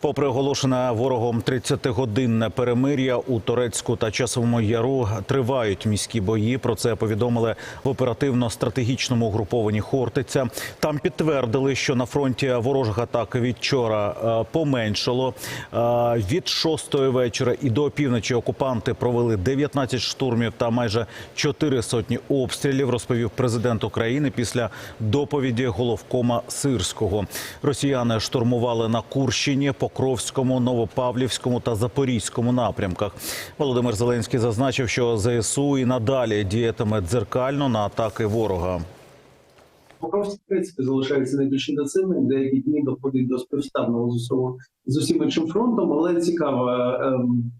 Попри оголошене ворогом 30-годинне перемир'я у Торецьку та Часовому Яру тривають міські бої. Про це повідомили в оперативно-стратегічному угрупованні Хортиця. Там підтвердили, що на фронті ворожих атак від вчора е, поменшало. Е, Від шостої вечора і до півночі окупанти провели 19 штурмів та майже чотири сотні обстрілів. Розповів президент України після доповіді головкома Сирського. Росіяни штурмували на Курщині, Покровському, Новопавлівському та Запорізькому напрямках. Володимир Зеленський зазначив, що ЗСУ і надалі діятиме дзеркально на атаки ворога. Покровський, в принципі, залишається найбільш інтенсивним, деякі дні доходить до співставного з усім іншим фронтом, але цікава, ем,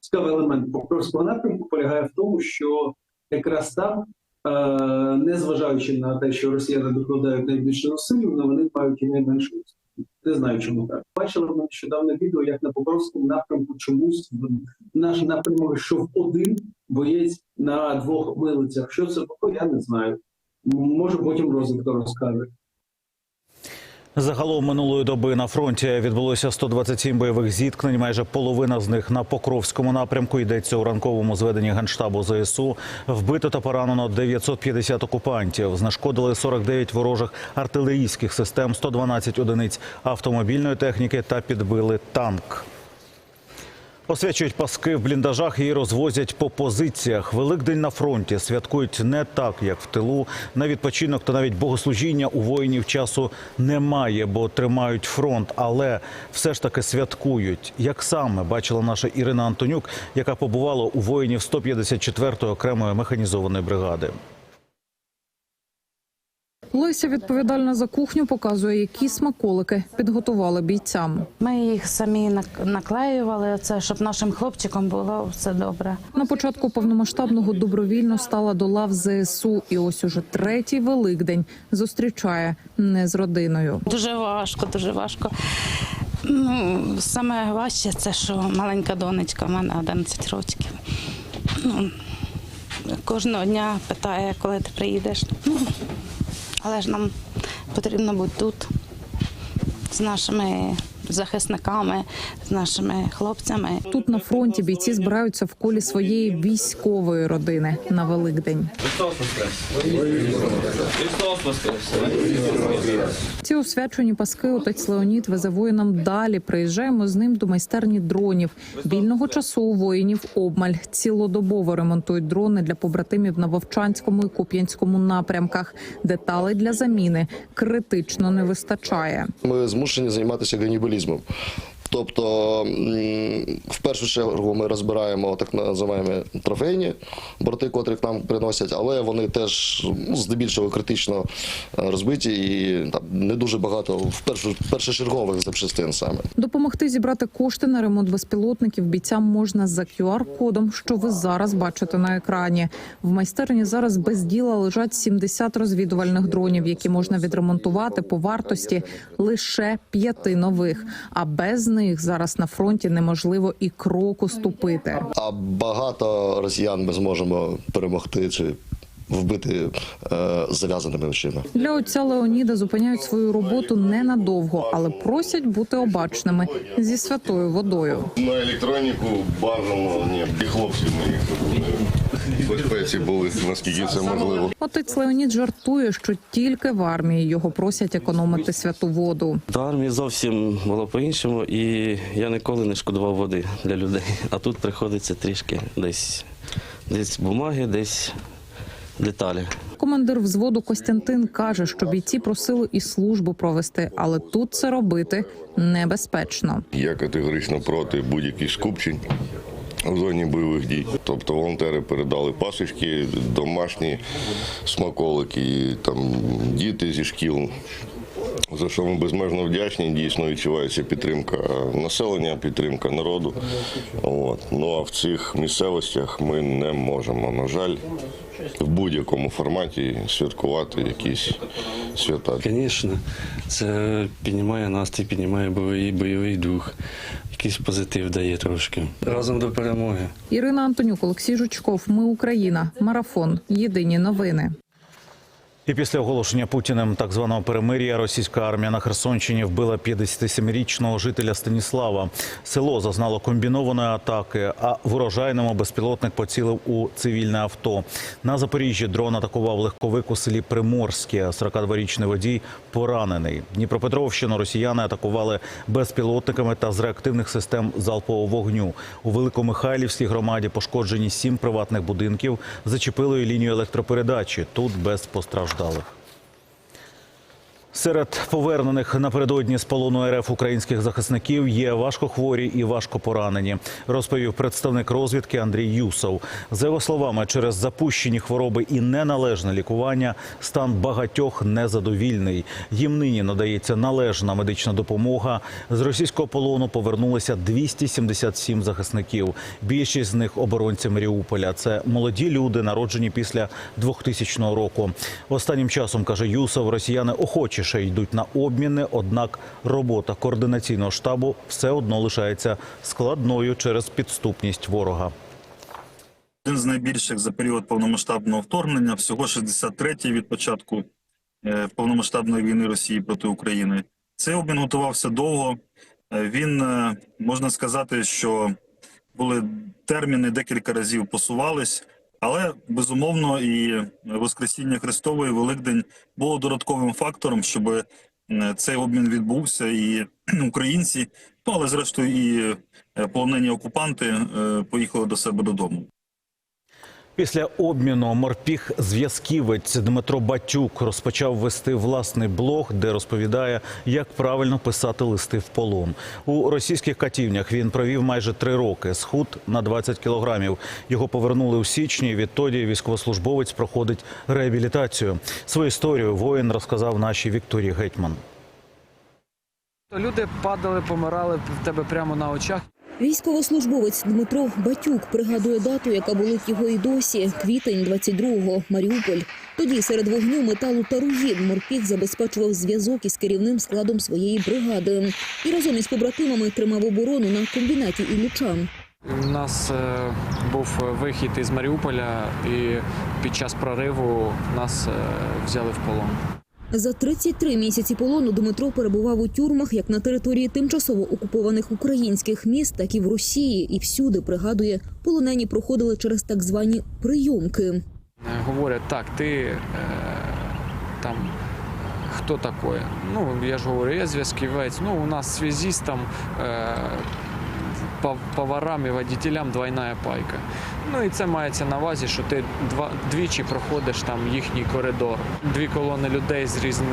цікавий елемент Покровського напрямку полягає в тому, що якраз там, незважаючи на те, що росіяни докладають найбільше зусиль, але вони мають і найменше. Не знаю, чому так. Бачили ми нещодавно відео, як на Покровському напрямку чомусь наш напрямок йшов один боєць на двох милицях. Що це було, я не знаю. Може, потім розвідка розкаже. Загалом минулої доби на фронті відбулося 127 бойових зіткнень. Майже половина з них на Покровському напрямку йдеться у ранковому зведенні генштабу ЗСУ. Вбито та поранено 950 окупантів. Знешкодили 49 ворожих артилерійських систем, 112 одиниць автомобільної техніки та підбили танк. Освячують паски в бліндажах і розвозять по позиціях. Великдень на фронті святкують не так, як в тилу. На відпочинок та навіть богослужіння у воїнів часу немає, бо тримають фронт. Але все ж таки святкують. Як саме бачила наша Ірина Антонюк, яка побувала у воїнів 154-ї окремої механізованої бригади. Леся відповідальна за кухню показує, які смаколики підготували бійцям. Ми їх самі наклеювали, це щоб нашим хлопчикам було все добре. На початку повномасштабного добровільно стала до лав ЗСУ, і ось уже третій великдень зустрічає не з родиною. Дуже важко, дуже важко. Ну, саме важче це, що маленька донечка, в мене 11 років. Ну, кожного дня питає, коли ти приїдеш. Ну, але ж нам потрібно бути тут з нашими захисниками, з нашими хлопцями. Тут на фронті бійці збираються в колі своєї військової родини на Великдень. Ці освячені паски отець Леонід везе воїнам далі. Приїжджаємо з ним до майстерні дронів. Вільного часу у воїнів обмаль цілодобово ремонтують дрони для побратимів на Вовчанському і Куп'янському напрямках. Деталей для заміни критично не вистачає. Ми змушені займатися канібалізмом. Тобто, в першу чергу ми розбираємо так називаємо трофейні борти, котрих нам приносять, але вони теж ну, здебільшого критично е, розбиті і там не дуже багато в першу першочергових запчастин саме. Допомогти зібрати кошти на ремонт безпілотників бійцям можна за QR-кодом, що ви зараз бачите на екрані. В майстерні зараз без діла лежать 70 розвідувальних дронів, які можна відремонтувати по вартості лише п'яти нових. А без них зараз на фронті неможливо і кроку ступити. А багато росіян ми зможемо перемогти чи вбити е, зав'язаними очима. Для отця Леоніда зупиняють свою роботу ненадовго, але просять бути обачними зі святою водою. На електроніку бажано ні, і хлопці моїх безпеці були, наскільки це можливо. Отець Леонід жартує, що тільки в армії його просять економити святу воду. До армії зовсім було по-іншому, і я ніколи не шкодував води для людей. А тут приходиться трішки десь, десь бумаги, десь деталі. Командир взводу Костянтин каже, що бійці просили і службу провести, але тут це робити небезпечно. Я категорично проти будь-яких скупчень в зоні бойових дій. Тобто волонтери передали пасочки, домашні смаколики, там діти зі шкіл. За що ми безмежно вдячні, дійсно відчувається підтримка населення, підтримка народу. От. Ну а в цих місцевостях ми не можемо, на жаль, в будь-якому форматі святкувати якісь свята. Звісно, це піднімає настрій, піднімає бойовий, бойовий дух, якийсь позитив дає трошки. Разом до перемоги. Ірина Антонюк, Олексій Жучков. Ми Україна. Марафон. Єдині новини. І після оголошення Путіним так званого перемир'я російська армія на Херсонщині вбила 57-річного жителя Станіслава. Село зазнало комбінованої атаки, а в урожайному безпілотник поцілив у цивільне авто. На Запоріжжі дрон атакував легковик у селі Приморське. 42-річний водій поранений. Дніпропетровщину росіяни атакували безпілотниками та з реактивних систем залпового вогню. У Великомихайлівській громаді пошкоджені сім приватних будинків, зачепили лінію електропередачі. Тут без постраждалих. Серед повернених напередодні з полону РФ українських захисників є важкохворі і важкопоранені, розповів представник розвідки Андрій Юсов. За його словами, через запущені хвороби і неналежне лікування стан багатьох незадовільний. Їм нині надається належна медична допомога. З російського полону повернулися 277 захисників. Більшість з них оборонці Маріуполя. Це молоді люди, народжені після 2000 року. Останнім часом каже Юсов, росіяни охочіше йдуть на обміни. Однак робота координаційного штабу все одно лишається складною через підступність ворога. Один з найбільших за період повномасштабного вторгнення, всього 63-й від початку е, повномасштабної війни Росії проти України. Цей обмін готувався довго. Е, Він е, можна сказати, що були терміни декілька разів посувались, але безумовно і Воскресіння Христове і Великдень було додатковим фактором, щоб е, цей обмін відбувся, і українці, ну але зрештою і е, полонені окупанти е, поїхали до себе додому. Після обміну морпіг зв'язківець Дмитро Батюк розпочав вести власний блог, де розповідає, як правильно писати листи в полон. У російських катівнях він провів майже три роки. Схуд на 20 кілограмів. Його повернули у січні. Відтоді військовослужбовець проходить реабілітацію. Свою історію воїн розказав нашій Вікторії Гетьман. Люди падали, помирали в тебе прямо на очах. Військовослужбовець Дмитро Батюк пригадує дату, яка болить його і досі. Квітень 22-го, Маріуполь. Тоді серед вогню, металу та руїн морпіг забезпечував зв'язок із керівним складом своєї бригади і разом із побратимами тримав оборону на комбінаті Ілліча. У нас е, був вихід із Маріуполя, і під час прориву нас е, взяли в полон. За 33 місяці полону Дмитро перебував у тюрмах як на території тимчасово окупованих українських міст, так і в Росії. І всюди пригадує, полонені проходили через так звані прийомки. Е, Говорять, так, ти е, там хто такий? Ну, я ж говорю, я зв'язківець. Ну, у нас связіст там е, пов- поварам і водителям двойна пайка. Ну і це мається на увазі, що ти два, двічі проходиш там їхній коридор. Дві колони людей з різні,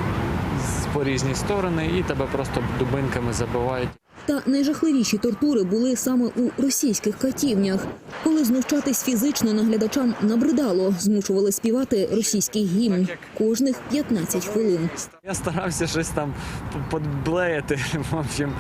з, по різні сторони, і тебе просто дубинками забивають. Та найжахливіші тортури були саме у російських катівнях, коли знущатись фізично наглядачам набридало, змушували співати російський гімн кожних 15 хвилин. Я старався щось там подблеяти. В общем,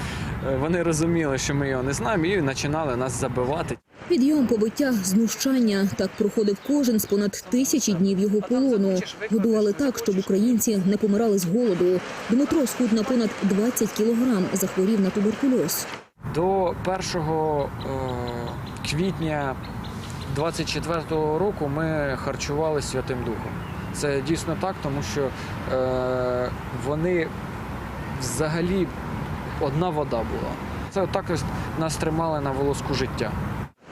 е, вони розуміли, що ми його не знаємо, і починали нас забивати. Підйом, побиття, знущання так проходив кожен з понад тисячі днів його полону. Годували так, щоб українці не помирали з голоду. Дмитро схуд на понад 20 кілограм, захворів на туберкульоз. До 1 е, квітня 24-го року ми харчували Святим Духом. Це дійсно так, тому що е, вони взагалі одна вода була. Це так нас тримали на волоску життя.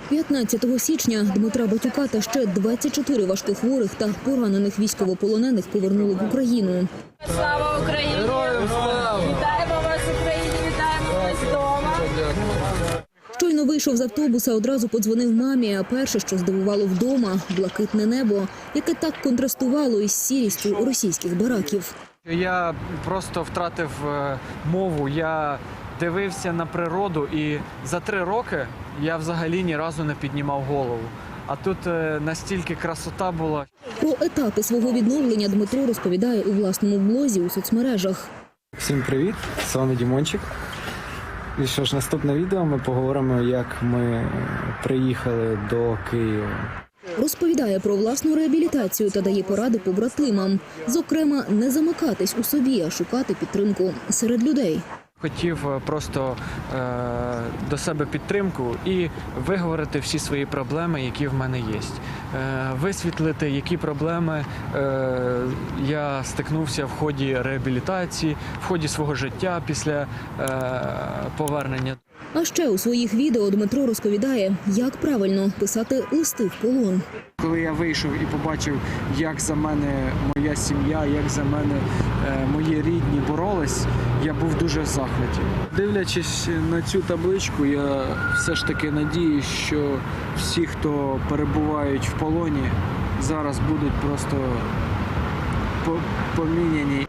15 січня Дмитра Батюка та ще 24 важкохворих та поранених військовополонених повернули в Україну. Слава Україні! Вітаємо вас, Україні! Вітаємо вас вдома! Щойно вийшов з автобуса, одразу подзвонив мамі. А перше, що здивувало вдома, блакитне небо, яке так контрастувало із сірістю російських бараків. Я просто втратив е, мову. Я дивився на природу, і за три роки я взагалі ні разу не піднімав голову. А тут е, настільки красота була. Про етапи свого відновлення Дмитро розповідає у власному блозі у соцмережах. Всім привіт! З вами Дімончик. І що ж, наступне відео ми поговоримо, як ми приїхали до Києва. Розповідає про власну реабілітацію та дає поради побратимам. Зокрема, не замикатись у собі, а шукати підтримку серед людей. Хотів е, просто е, до себе підтримку і виговорити всі свої проблеми, які в мене є. Е, висвітлити, які проблеми е, я стикнувся в ході реабілітації, в ході свого життя після е, повернення. А ще у своїх відео Дмитро розповідає, як правильно писати листи в полон. Коли я вийшов і побачив, як за мене моя сім'я, як за мене е, мої рідні боролись, я був дуже в захваті. Дивлячись на цю табличку, я все ж таки надіюсь, що всі, хто перебувають в полоні, зараз будуть просто поміняні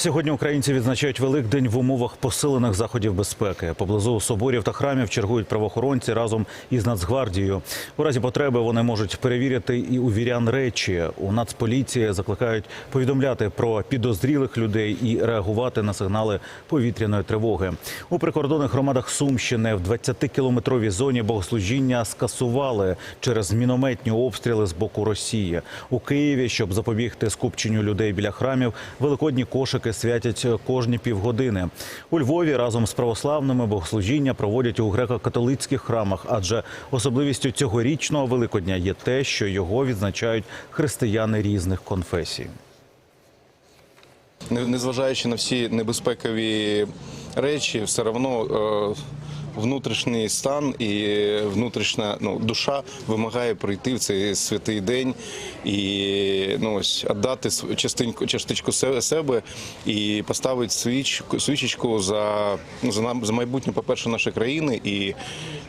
Сьогодні українці відзначають Великдень в умовах посилених заходів безпеки. Поблизу соборів та храмів чергують правоохоронці разом із Нацгвардією. У разі потреби вони можуть перевірити і у вірян речі. У Нацполіції закликають повідомляти про підозрілих людей і реагувати на сигнали повітряної тривоги. У прикордонних громадах Сумщини в 20-кілометровій зоні богослужіння скасували через мінометні обстріли з боку Росії. У Києві, щоб запобігти скупченню людей біля храмів, великодні кошики святять кожні півгодини. У Львові разом з православними богослужіння проводять у греко-католицьких храмах, адже особливістю цьогорічного Великодня є те, що його відзначають християни різних конфесій. Незважаючи на всі небезпекові речі, все одно внутрішній стан і внутрішня ну, душа вимагає прийти в цей святий день і ну, ось, віддати частинку, частичку себе і поставити свічку, свічечку за, ну, за, за майбутнє, по-перше, нашої країни і,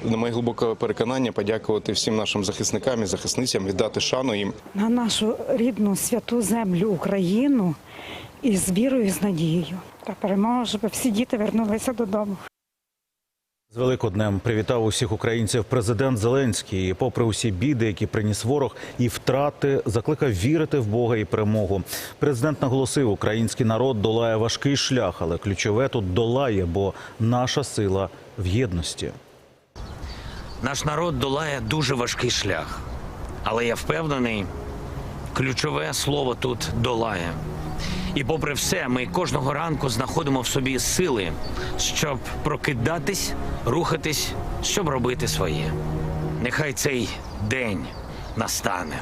на моє глибоке переконання, подякувати всім нашим захисникам і захисницям, віддати шану їм. на нашу рідну святу землю Україну і з вірою, і з надією. Та перемога, щоб всі діти вернулися додому. З Великоднем привітав усіх українців президент Зеленський. Попри усі біди, які приніс ворог, і втрати, закликав вірити в Бога і перемогу. Президент наголосив, український народ долає важкий шлях, але ключове тут долає, бо наша сила в єдності. Наш народ долає дуже важкий шлях, але я впевнений, ключове слово тут долає. І попри все, ми кожного ранку знаходимо в собі сили, щоб прокидатись, рухатись, щоб робити своє. Нехай цей день настане,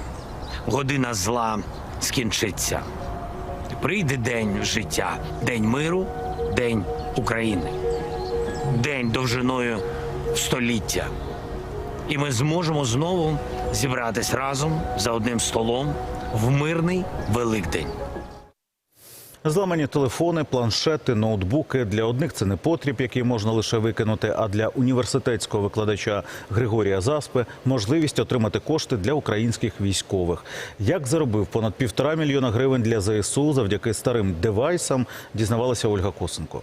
година зла скінчиться. Прийде день життя, день миру, день України, день довжиною століття. І ми зможемо знову зібратись разом за одним столом в мирний Великдень. Зламані телефони, планшети, ноутбуки для одних це не потріб, який можна лише викинути. А для університетського викладача Григорія Заспи можливість отримати кошти для українських військових. Як заробив понад півтора мільйона гривень для ЗСУ завдяки старим девайсам, дізнавалася Ольга Косенко.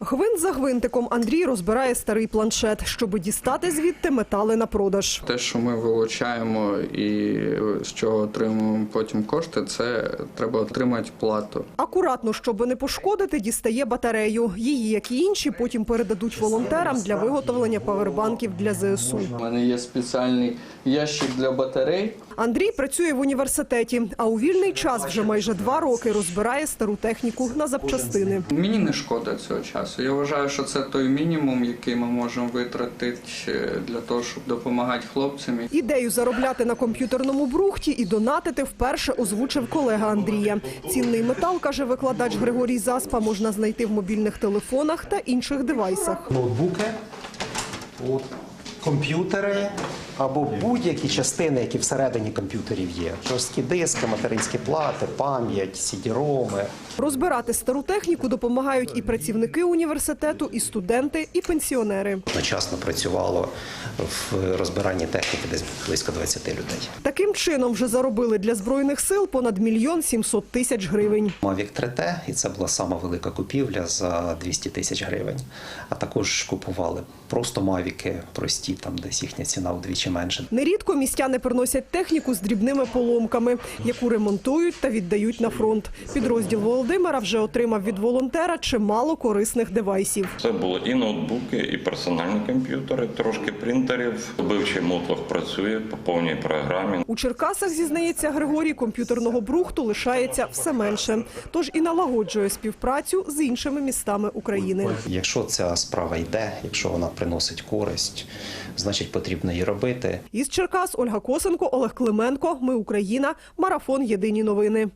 Гвинт за гвинтиком Андрій розбирає старий планшет, щоб дістати звідти метали на продаж. Те, що ми вилучаємо і з чого отримуємо потім кошти, це треба отримати плату. Акуратно, щоб не пошкодити, дістає батарею. Її, як і інші, потім передадуть волонтерам для виготовлення павербанків для ЗСУ. У мене є спеціальний ящик для батарей. Андрій працює в університеті, а у вільний час вже майже два роки розбирає стару техніку на запчастини. Мені не шкода цього часу. Я вважаю, що це той мінімум, який ми можемо витратити е, для того, щоб допомагати хлопцям. Ідею заробляти на комп'ютерному брухті і донатити вперше озвучив колега Андрія. Цінний метал, каже викладач Григорій Заспа, можна знайти в мобільних телефонах та інших девайсах. ноутбуки, от, комп'ютери або будь-які частини, які всередині комп'ютерів є. Жорсткі диски, материнські плати, пам'ять, CD-роми. Розбирати стару техніку допомагають і працівники університету, і студенти, і пенсіонери. Одночасно працювало в розбиранні техніки десь близько 20 людей. Таким чином вже заробили для збройних сил понад мільйон сімсот тисяч гривень. Mavic 3T, і це була сама велика купівля за 200 тисяч гривень. А також купували просто мавіки прості, там десь їхня ціна вдвічі менше. Нерідко містяни приносять техніку з дрібними поломками, яку ремонтують та віддають на фронт. Підрозділ Володимира вже отримав від волонтера чимало корисних девайсів. Це були і ноутбуки, і персональні комп'ютери, трошки принтерів. Добивчий мотлох працює по повній програмі. У Черкасах, зізнається Григорій, комп'ютерного брухту лишається все менше. Тож і налагоджує співпрацю з іншими містами України. Якщо ця справа йде, якщо вона приносить користь, значить потрібно її робити. Із Черкас Ольга Косенко, Олег Клименко. Ми Україна. Марафон. Єдині новини.